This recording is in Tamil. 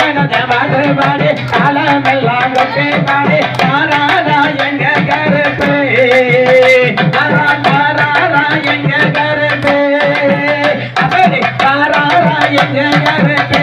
கண்ணனத பாடு காலமெல்லாம் ஒட்டே பாடு தாராரா எங்க கருப்பு? தாரா தாராரா எங்க கருப்பு? அப்படி தாராரா எங்க கருப்பு?